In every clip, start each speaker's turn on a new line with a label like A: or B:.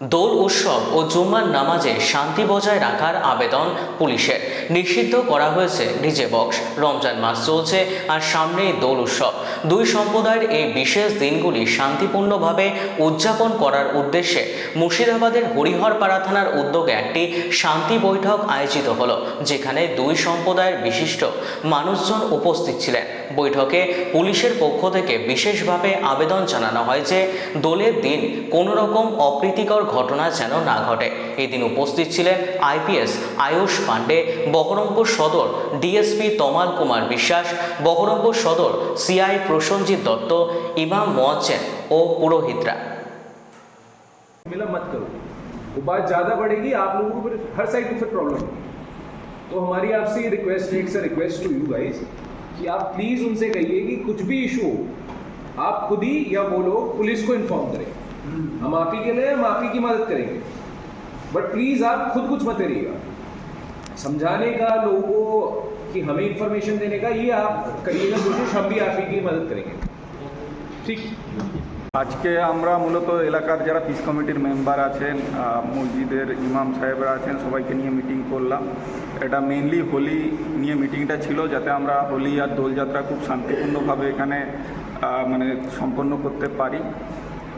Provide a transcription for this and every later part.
A: দোল উৎসব ও জুম্মার নামাজে শান্তি বজায় রাখার আবেদন পুলিশের। নিষিদ্ধ করা হয়েছে ডিজে বক্স। রমজান মাস চলছে আর সামনেই দোল উৎসব। দুই সম্প্রদায়ের এই বিশেষ দিনগুলি শান্তিপূর্ণভাবে উদযাপন করার উদ্দেশ্যে মুর্শিদাবাদের হরিহরপাড়া থানার উদ্যোগে একটি শান্তি বৈঠক আয়োজিত হলো, যেখানে দুই সম্প্রদায়ের বিশিষ্ট মানুষজন উপস্থিত ছিলেন। বৈঠকে পুলিশের পক্ষ থেকে বিশেষভাবে আবেদন জানানো হয় যে দোলের দিন কোনো রকম অপ্রীতিকর ঘটনা যেন না ঘটে এদিন উপস্থিত ছিলেন আইপিএস আয়ুষ পাণ্ডে বহরমপুর সদর ডিএসপি তমাল কুমার বিশ্বাস বহরমপুর সদর সিআই প্রসঞ্জিৎ দত্ত ইমাম মোয়াজ্জেন ও পুরোহিতরা
B: मिला मत करो वो बात ज़्यादा बढ़ेगी आप लोगों को फिर हर साइड में फिर प्रॉब्लम होगी तो हमारी आपसे ये रिक्वेस्ट है से रिक्वेस्ट टू यू गाइस कि आप प्लीज़ उनसे कहिए कि कुछ भी इशू हो आप खुद ही या वो लोग पुलिस को इन्फॉर्म करें हम आप ही के लिए हम आप ही की मदद करेंगे बट प्लीज़ आप खुद कुछ मत करिएगा समझाने का लोगों को कि हमें इंफॉर्मेशन देने का ये आप करिएगा कोशिश हम भी आप ही की मदद करेंगे ठीक
C: আজকে আমরা মূলত এলাকার যারা পিস কমিটির মেম্বার আছেন আহ, মসজিদের ইমাম সাহেবরা আছেন সবাইকে নিয়ে মিটিং করলাম এটা মেনলি হোলি নিয়ে মিটিংটা ছিল যাতে আমরা হোলি আর দোলযাত্রা খুব শান্তিপূর্ণভাবে এখানে আহ, মানে সম্পন্ন করতে পারি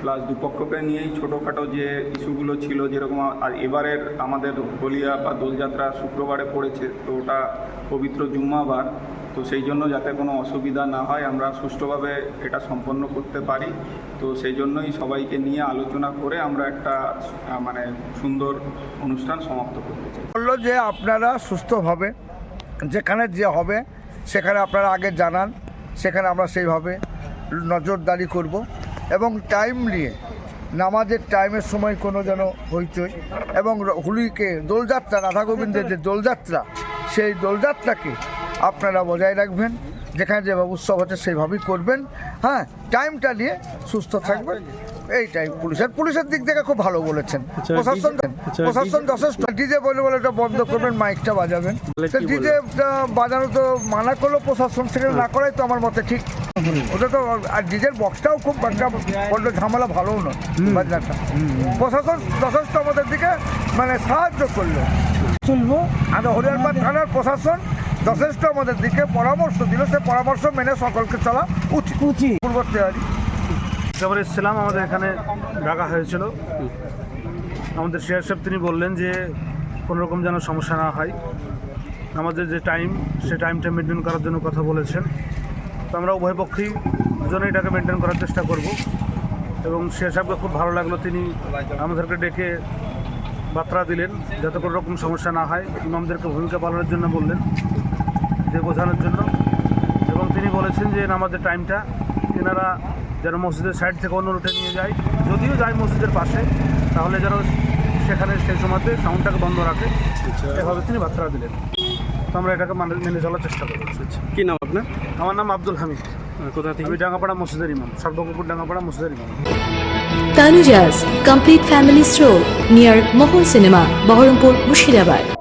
C: প্লাস দুপক্ষকে নিয়েই ছোটোখাটো যে ইস্যুগুলো ছিল যেরকম আর এবারের আমাদের হোলিয়া বা দোলযাত্রা শুক্রবারে পড়েছে, তো ওটা পবিত্র জুম্মাবার তো সেই জন্য যাতে কোনো অসুবিধা না হয়, আমরা সুষ্ঠুভাবে এটা সম্পন্ন করতে পারি। তো সেই জন্যই সবাইকে নিয়ে আলোচনা করে আমরা একটা মানে সুন্দর অনুষ্ঠান সমাপ্ত করতে চাই।
D: বলল যে আপনারা সুস্থভাবে যেখানে যে হবে, সেখানে আপনারা আগে জানান, সেখানে আমরা সেইভাবে নজরদারি করব। এবং টাইম নিয়ে, নামাজের টাইমের সময় কোনো যেন হইচই, এবং হুলিকে দোলযাত্রা রাধা গোবিন্দের যে দোলযাত্রা, সেই দোলযাত্রাকে আপনারা বজায় রাখবেন। যেখানে যেভাবে উৎসব হচ্ছে, সেইভাবেই করবেন। হ্যাঁ টাইমটা নিয়ে সুস্থ থাকবেন। এইটাই পুলিশের পুলিশের দিক থেকে খুব ভালো বলেছেন। প্রশাসন প্রশাসন যথেষ্ট। ডিজে বলে বলে এটা বন্ধ করবেন মাইকটা বাজাবেন। ডিজে বাজানো তো মানা করল প্রশাসন সেখানে না করাই তো আমার মতে ঠিক। ওটা তো আর ডিজের বক্সটাও খুব একটা বড্ড ঝামেলা ভালোও নয় বাজনাটা প্রশাসন যথেষ্ট আমাদের দিকে মানে সাহায্য করল। চলবো আর হরিয়ারপাট থানার প্রশাসন যথেষ্ট আমাদের দিকে পরামর্শ দিল। সে পরামর্শ মেনে সকলকে চলা উচিত। উচিত। পূর্ববর্তী
E: তারপরে ইসলাম আমাদের এখানে ডাকা হয়েছিল। আমাদের শেয়ার সাহেব তিনি বললেন যে কোনো রকম যেন সমস্যা না হয়। আমাদের যে টাইম সে টাইমটা মেনটেন করার জন্য কথা বলেছেন। তো আমরা উভয় পক্ষেই দুজনে এটাকে মেনটেন করার চেষ্টা করব। এবং শেয়ার সাহেবকে খুব ভালো লাগল তিনি আমাদেরকে ডেকে বার্তা দিলেন, যাতে কোনো রকম সমস্যা না হয়। ইমামদেরকে ভূমিকা পালনের জন্য বললেন, যে বোঝানোর জন্য। এবং তিনি বলেছেন যে আমাদের টাইমটা তেনারা যেন মসজিদের সাইড থেকে অন্য রুটে নিয়ে যায় যদিও যায় মসজিদের পাশে তাহলে যেন সেখানে সেই সময়তে সাউন্ডটাকে বন্ধ রাখে। এভাবে তিনি বার্তা দিলেন। তো আমরা এটাকে মানে মেনে চলার চেষ্টা করব।
F: কি নাম আপনার?
E: আমার নাম আব্দুল হামিদ।
F: কোথা থেকে?
E: ডাঙ্গাপাড়া মসজিদের ইমাম সর্বকুকুর ডাঙ্গাপাড়া মসজিদের ইমাম।
G: Tanujas Complete Family Stroll near Mohol Cinema, Baharampur, Mushirabad.